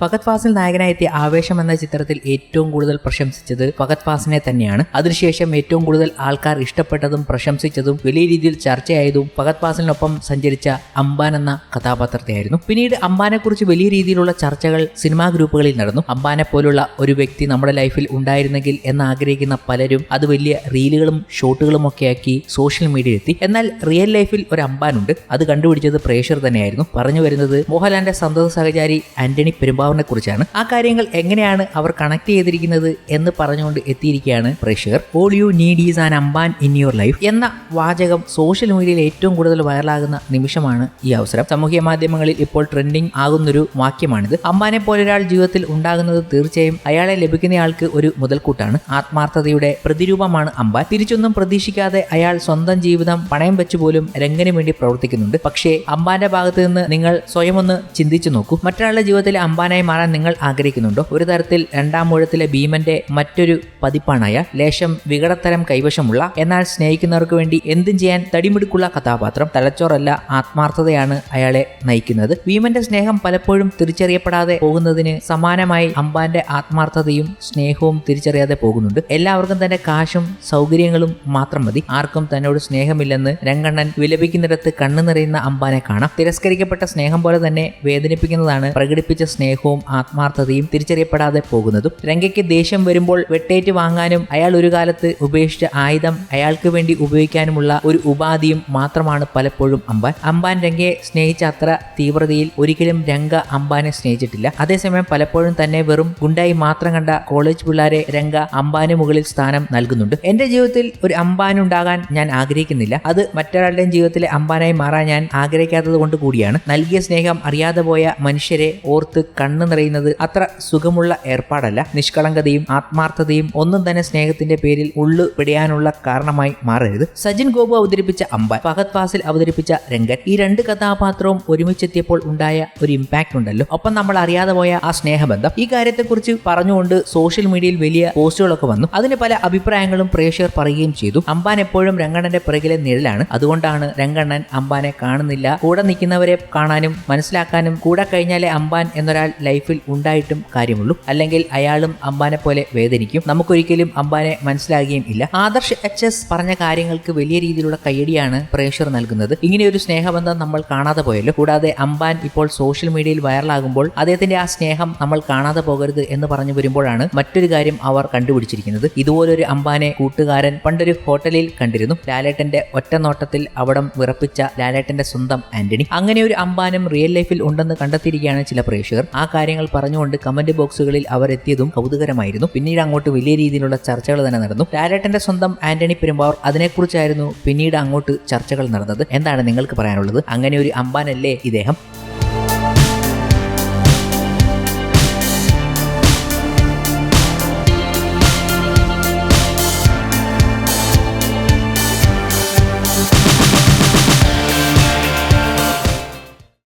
ഫഹദ് ഫാസിൽ നായകനായെത്തിയ ആവേശം എന്ന ചിത്രത്തിൽ ഏറ്റവും കൂടുതൽ പ്രശംസിച്ചത് ഫഹദ് ഫാസിനെ തന്നെയാണ്. അതിനുശേഷം ഏറ്റവും കൂടുതൽ ആൾക്കാർ ഇഷ്ടപ്പെട്ടതും പ്രശംസിച്ചതും വലിയ രീതിയിൽ ചർച്ചയായതും ഫഹദ് ഫാസിലിനൊപ്പം സഞ്ചരിച്ച അംബാൻ എന്ന കഥാപാത്രത്തെയായിരുന്നു. പിന്നീട് അംബാനെ കുറിച്ച് വലിയ രീതിയിലുള്ള ചർച്ചകൾ സിനിമാ ഗ്രൂപ്പുകളിൽ നടന്നു. അംബാനെ പോലുള്ള ഒരു വ്യക്തി നമ്മുടെ ലൈഫിൽ ഉണ്ടായിരുന്നെങ്കിൽ എന്ന് ആഗ്രഹിക്കുന്ന പലരും അത് വലിയ റീലുകളും ഷോട്ടുകളും ഒക്കെ ആക്കി സോഷ്യൽ മീഡിയയിൽ എത്തി എന്നാൽ റിയൽ ലൈഫിൽ ഒരു അംബാനുണ്ട്. അത് കണ്ടുപിടിച്ചത് പ്രേഷർ തന്നെയായിരുന്നു. പറഞ്ഞു വരുന്നത് മോഹൻലാലിന്റെ സന്തത സഹചാരി ആന്റണി പെരുമ്പാവൂരിനെ കുറിച്ചാണ് ആ കാര്യങ്ങൾ എങ്ങനെയാണ് അവർ കണക്ട് ചെയ്തിരിക്കുന്നത് എന്ന് പറഞ്ഞുകൊണ്ട് എത്തിയിരിക്കുകയാണ് പ്രേക്ഷകർ. All you need is an അംബാൻ in your life എന്ന വാചകം സോഷ്യൽ മീഡിയയിൽ ഏറ്റവും കൂടുതൽ വൈറലാകുന്ന നിമിഷമാണ് ഈ അവസരം. സാമൂഹ്യ മാധ്യമങ്ങളിൽ ഇപ്പോൾ ട്രെൻഡിങ് ആകുന്നൊരു വാക്യമാണിത്. അംബാനെ പോലെ ഒരാൾ ജീവിതത്തിൽ ഉണ്ടാകുന്നത് തീർച്ചയായും അയാളെ ലഭിക്കുന്നയാൾക്ക് ഒരു മുതൽക്കൂട്ടാണ്. ആത്മാർത്ഥതയുടെ പ്രതിരൂപമാണ് അംബാൻ തിരിച്ചൊന്നും പ്രതീക്ഷിക്കാതെ അയാൾ സ്വന്തം ജീവിതം പണയം വെച്ചു പോലും രംഗന് വേണ്ടി പ്രവർത്തിക്കുന്നുണ്ട്. പക്ഷേ അംബാന്റെ ഭാഗത്ത് നിന്ന് നിങ്ങൾ സ്വയം ഒന്ന് ചിന്തിച്ചു നോക്കൂ. മറ്റൊരാളുടെ ജീവിതത്തിലെ അംബാനായി മാറാൻ നിങ്ങൾ ആഗ്രഹിക്കുന്നുണ്ടോ? ഒരു തരത്തിൽ രണ്ടാം മുഴത്തിലെ ഭീമന്റെ മറ്റൊരു പതിപ്പാണ് അയാൾ ലേശം വികടത്തരം കൈവശമുള്ള എന്നാൽ സ്നേഹിക്കുന്നവർക്ക് വേണ്ടി എന്തും ചെയ്യാൻ തടിമിടുക്കുള്ള കഥാപാത്രം തലച്ചോറല്ല ആത്മാർത്ഥതയാണ് അയാളെ നയിക്കുന്നത്. ഭീമന്റെ സ്നേഹം പലപ്പോഴും തിരിച്ചറിയപ്പെടാതെ പോകുന്നതിന് സമാനമായി അമ്പാന്റെ ആത്മാർത്ഥതയും സ്നേഹവും തിരിച്ചറിയാതെ പോകുന്നുണ്ട്. എല്ലാവർക്കും തന്റെ കാശും സൗകര്യങ്ങളും മാത്രം മതി. ആർക്കും തന്നോട് സ്നേഹമില്ലെന്ന് രംഗണ്ണൻ വിലപിക്കുന്നിടത്ത് കണ്ണു നിറയുന്ന അമ്പാനെ കാണാം. തിരസ്കരിക്കപ്പെട്ട സ്നേഹം പോലെ തന്നെ വേദനിപ്പിക്കുന്നതാണ് പ്രകടിപ്പിച്ച സ്നേഹവും ആത്മാർത്ഥതയും തിരിച്ചറിയപ്പെടാതെ പോകുന്നതും രംഗയ്ക്ക് ദേഷ്യം വരുമ്പോൾ വെട്ടേറ്റ് വാങ്ങാനും അയാൾ ഒരു കാലത്ത് ഉപേക്ഷിച്ച ആയുധം അയാൾക്ക് വേണ്ടി ഉപയോഗിക്കാനുമുള്ള ഒരു ഉപാധിയും മാത്രമാണ് പലപ്പോഴും അമ്പാൻ അമ്പാൻ രംഗയെ സ്നേഹിച്ച അത്ര തീവ്രതയിൽ ഒരിക്കലും രംഗ അമ്പാനെ സ്നേഹിച്ചിട്ടില്ല. അതേസമയം പലപ്പോഴും തന്നെ വെറും ഗുണ്ടായി മാത്രം കണ്ട കോളേജ് പിള്ളേരെ രംഗ അമ്പാന് മുകളിൽ സ്ഥാനം നൽകുന്നുണ്ട്. എന്റെ ജീവിതത്തിൽ ഒരു അമ്പാൻ ഉണ്ടാകാൻ ഞാൻ ആഗ്രഹിക്കുന്നില്ല. അത് മറ്റൊരാളുടെയും ജീവിതത്തിലെ അമ്പാനായി മാറാൻ ഞാൻ ആഗ്രഹിക്കാത്തത് കൊണ്ട് കൂടിയാണ്. നൽകിയ സ്നേഹം അറിയാതെ പോയ മനുഷ്യരെ ഓർത്ത് കണ്ണു നിറയുന്നത് അത്ര സുഖമുള്ള ഏർപ്പാടല്ല. നിഷ്കളങ്കതയും ആത്മാർത്ഥതയും ഒന്നും തന്നെ സ്നേഹത്തിന്റെ പേരിൽ ഉള്ളു പിടിയാനുള്ള കാരണമായി മാറരുത്. സജിൻ ഗോപു അവതരിപ്പിച്ച അമ്പാൻ ഫഹദ് ഫാസിൽ അവതരിപ്പിച്ച രംഗൻ ഈ രണ്ട് കഥാപാത്രവും ഒരുമിച്ചെത്തിയപ്പോൾ ഉണ്ടായ ഒരു ഇമ്പാക്ട് ഉണ്ടല്ലോ. ഒപ്പം നമ്മൾ അറിയാതെ പോയ ആ സ്നേഹബന്ധം. ഈ കാര്യത്തെക്കുറിച്ച് പറഞ്ഞുകൊണ്ട് സോഷ്യൽ മീഡിയയിൽ വലിയ പോസ്റ്റുകളൊക്കെ വന്നു. അതിന് പല അഭിപ്രായങ്ങളും പ്രേക്ഷകർ പറയുകയും ചെയ്തു. അമ്പാൻ എപ്പോഴും രംഗണ്ണന്റെ പിറകിലെ നിഴലാണ്. അതുകൊണ്ടാണ് രംഗണ്ണൻ അമ്പാനെ കാണുന്നില്ല. കൂടെ നിൽക്കുന്നവരെ കാണാനും മനസ്സിലാക്കാനും കൂടെ കഴിഞ്ഞാലേ അമ്പാൻ എന്നൊരാൾ ലൈഫിൽ ഉണ്ടായിട്ടും കാര്യമുള്ളൂ. അല്ലെങ്കിൽ അയാളും അംബാനെ പോലെ വേദനിക്കും. നമുക്കൊരിക്കലും അംബാനെ മനസ്സിലാകുകയും ഇല്ല. ആദർശ് എച്ച് എസ് പറഞ്ഞ കാര്യങ്ങൾക്ക് വലിയ രീതിയിലുള്ള കയ്യടിയാണ് പ്രേക്ഷകർ നൽകുന്നത്. ഇങ്ങനെ ഒരു സ്നേഹബന്ധം നമ്മൾ കാണാതെ പോയല്ലോ. കൂടാതെ അംബാൻ ഇപ്പോൾ സോഷ്യൽ മീഡിയയിൽ വൈറലാകുമ്പോൾ അദ്ദേഹത്തിന്റെ ആ സ്നേഹം നമ്മൾ കാണാതെ പോകരുത് എന്ന് പറഞ്ഞു വരുമ്പോഴാണ് മറ്റൊരു കാര്യം അവർ കണ്ടുപിടിച്ചിരിക്കുന്നത്. ഇതുപോലൊരു അംബാനെ കൂട്ടുകാരൻ പണ്ടൊരു ഹോട്ടലിൽ കണ്ടിരുന്നു. ലാലേട്ടന്റെ ഒറ്റ നോട്ടത്തിൽ അവിടം വിറപ്പിച്ച ലാലേട്ടന്റെ സ്വന്തം ആന്റണി. അങ്ങനെ ഒരു അംബാനും റിയൽ ലൈഫിൽ ഉണ്ടെന്ന് കണ്ടെത്തിയിരിക്കുകയാണ് ചില പ്രേക്ഷകർ. ആ കാര്യങ്ങൾ പറഞ്ഞുകൊണ്ട് കമന്റ് ബോക്സുകളിൽ അവർ എത്തിയതും കൗതുകരമായിരുന്നു. പിന്നീട് അങ്ങോട്ട് വലിയ രീതിയിലുള്ള ചർച്ചകൾ തന്നെ നടന്നു. ലാലേട്ടന്റെ സ്വന്തം ആന്റണി പെരുമ്പാവൂർ അതിനെക്കുറിച്ചായിരുന്നു പിന്നീട് അങ്ങോട്ട് ചർച്ചകൾ നടന്നത്. എന്താണ് നിങ്ങൾക്ക് പറയാനുള്ളത്? അങ്ങനെ ഒരു അമ്പാനല്ലേ ഇദ്ദേഹം?